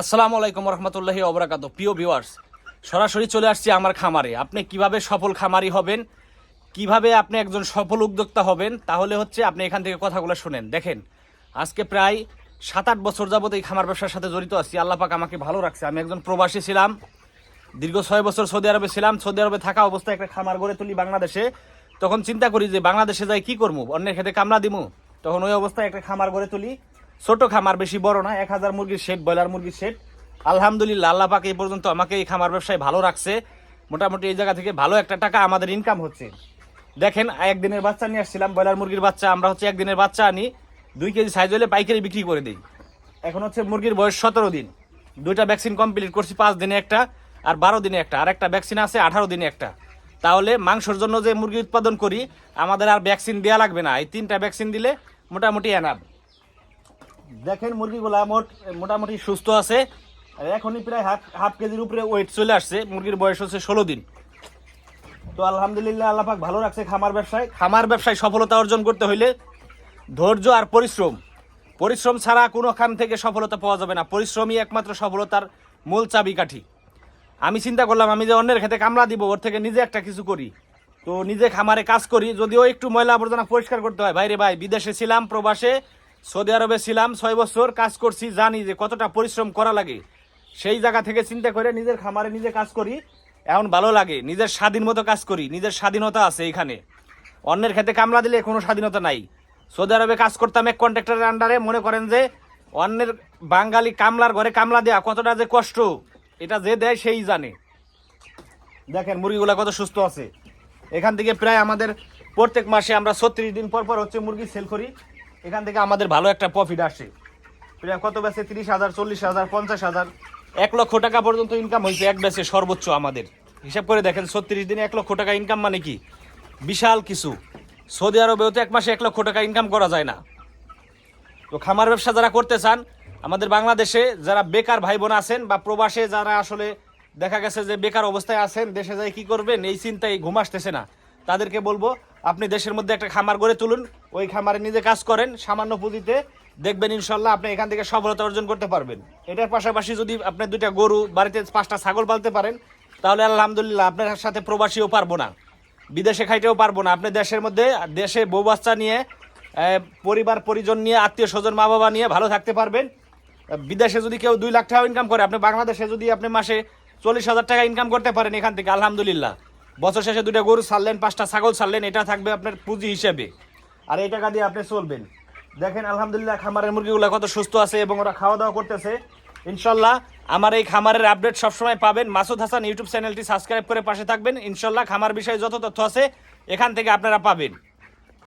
আসসালামু আলাইকুম রহমতুল্লাহি অবরাকাত প্রিয় ভিউয়ার্স সরাসরি চলে আসছি আমার খামারে। আপনি কীভাবে সফল খামারি হবেন, কীভাবে আপনি একজন সফল উদ্যোক্তা হবেন, তাহলে হচ্ছে আপনি এখান থেকে কথাগুলো শুনেন। দেখেন, আজকে প্রায় সাত আট বছর যাবত এই খামার ব্যবসার সাথে জড়িত আছি। আল্লাহ পাক আমাকে ভালো রাখছে। আমি একজন প্রবাসী ছিলাম, দীর্ঘ ছয় বছর সৌদি আরবে ছিলাম। সৌদি আরবে থাকা অবস্থায় একটা খামার গড়ে তুলি বাংলাদেশে। তখন চিন্তা করি যে বাংলাদেশে যাই কি করব? অন্যের খেতে কামলা দিমু। তখন ওই অবস্থায় একটা খামার গড়ে তুলি। ছোট খামার বেশি বড় না, এক হাজার মুরগির শেড ব্রয়লার মুরগির শেড আলহামদুলিল্লাহ, আল্লাহ পাক এই পর্যন্ত আমাকে এই খামার ব্যবসায় ভালো রাখছে। মোটামুটি এই জায়গা থেকে ভালো একটা টাকা আমাদের ইনকাম হচ্ছে। দেখেন, একদিনের বাচ্চা নিয়ে আসছিলাম, ব্রয়লার মুরগির বাচ্চা, আমরা হচ্ছে একদিনের বাচ্চা আনি, দুই কেজি সাইজ হলে পাইকারি বিক্রি করে দিই। এখন হচ্ছে মুরগির বয়স সতেরো দিন। দুইটা ভ্যাকসিন কমপ্লিট করছি, পাঁচ দিনে একটা আর বারো দিনে একটা। আর একটা ভ্যাকসিন আছে, আঠারো দিনে একটা। তাহলে মাংসর জন্য যে মুরগি উৎপাদন করি, আমাদের আর ভ্যাকসিন দেওয়া লাগবে না। এই তিনটা ভ্যাকসিন দিলে মোটামুটি এনাব দেখেন মুরগিগুলা মোট মোটামুটি সুস্থ আছে। আর এখনই প্রায় হাফ হাফ কেজির উপরে ওয়েট চলে আসছে। মুরগির বয়স হচ্ছে ষোলো দিন। তো আলহামদুলিল্লাহ আল্লাহ পাক ভালো রাখছে খামার ব্যবসায়। খামার ব্যবসায় সফলতা অর্জন করতে হইলে ধৈর্য আর পরিশ্রম। পরিশ্রম ছাড়া কোনো খান থেকে সফলতা পাওয়া যাবে না। পরিশ্রমই একমাত্র সফলতার মূল চাবিকাঠি। আমি চিন্তা করলাম, আমি যে অন্যের খেতে কামলা দিব, ওর থেকে নিজে একটা কিছু করি। তো নিজে খামারে কাজ করি। যদিও একটু ময়লা আবর্জনা পরিষ্কার করতে হয়। বাইরে ভাই, বিদেশে ছিলাম, প্রবাসে সৌদি আরবে ছিলাম, ছয় বছর কাজ করছি, জানি যে কতটা পরিশ্রম করা লাগে। সেই জায়গা থেকে চিন্তা করে নিজের খামারে নিজে কাজ করি। এখন ভালো লাগে, নিজের স্বাধীন মতো কাজ করি, নিজের স্বাধীনতা আছে এখানে। অন্যের খেতে কামলা দিলে কোনো স্বাধীনতা নাই। সৌদি আরবে কাজ করতাম এক কন্ট্রাক্টরের আন্ডারে মনে করেন যে অন্যের বাঙালি কামলার ঘরে কামলা দেয়া কতটা যে কষ্ট, এটা যে দেয় সেই জানে। দেখেন, মুরগিগুলো কত সুস্থ আছে। এখান থেকে প্রায় আমাদের প্রত্যেক মাসে আমরা ছত্রিশ দিন পর পর হচ্ছে মুরগি সেল করি। এখান থেকে আমাদের ভালো একটা প্রফিট আসে কত বেচে তিরিশ হাজার, চল্লিশ হাজার, পঞ্চাশ হাজার? এক লক্ষ টাকা পর্যন্ত ইনকাম হয়েছে, এক বেচে সর্বোচ্চ আমাদের। হিসাব করে দেখেন, ছত্রিশ দিনে এক লক্ষ টাকা ইনকাম মানে কি? বিশাল কিছু। সৌদি আরবেও তো এক মাসে এক লক্ষ টাকা ইনকাম করা যায় না। তো খামার ব্যবসা যারা করতে চান, আমাদের বাংলাদেশে যারা বেকার ভাই বোন আছেন বা প্রবাসে যারা আসলে দেখা গেছে যে বেকার অবস্থায় আছেন, দেশে যাই কি করবেন, এই চিন্তায় ঘুম আসতেছে না। তাদেরকে বলব, আপনি দেশের মধ্যে একটা খামার গড়ে তুলুন। ওই খামারে নিজে কাজ করেন, সামান্য পুঁজিতে দেখবেন ইনশাল্লাহ আপনি এখান থেকে সফলতা অর্জন করতে পারবেন। এটার পাশাপাশি যদি আপনি দুইটা গরু, বাড়িতে পাঁচটা ছাগল পালতে পারেন, তাহলে আলহামদুলিল্লাহ আপনার সাথে প্রবাসীও পারব না। বিদেশে খাইতেও পারব না। আপনি দেশের মধ্যে, দেশে বউ বাচ্চা নিয়ে পরিবার, পরিজন নিয়ে, আত্মীয় স্বজন মা বাবা নিয়ে ভালো থাকতে পারবেন। বিদেশে যদি কেউ দুই লাখ টাকা ইনকাম করে, আপনি বাংলাদেশে যদি আপনি মাসে চল্লিশ হাজার টাকা ইনকাম করতে পারেন এখান থেকে, আলহামদুলিল্লাহ। বছর শেষে দুটা গরু ছাড়লেন, পাঁচটা ছাগল ছাড়লেন, এটা থাকবে আপনার পুঁজি হিসেবে। আর এই টাকা দিয়ে আপনি চলবেন। দেখেন, আলহামদুলিল্লাহ, খামারের মুরগিগুলো কত সুস্থ আছে এবং ওরা খাওয়া দাওয়া করতেছে। ইনশাল্লাহ, আমার এই খামারের আপডেট সবসময় পাবেন। মাসুদ হাসান ইউটিউব চ্যানেলটি সাবস্ক্রাইব করে পাশে থাকবেন। ইনশাল্লাহ, খামার বিষয়ে যত তথ্য আছে, এখান থেকে আপনারা পাবেন।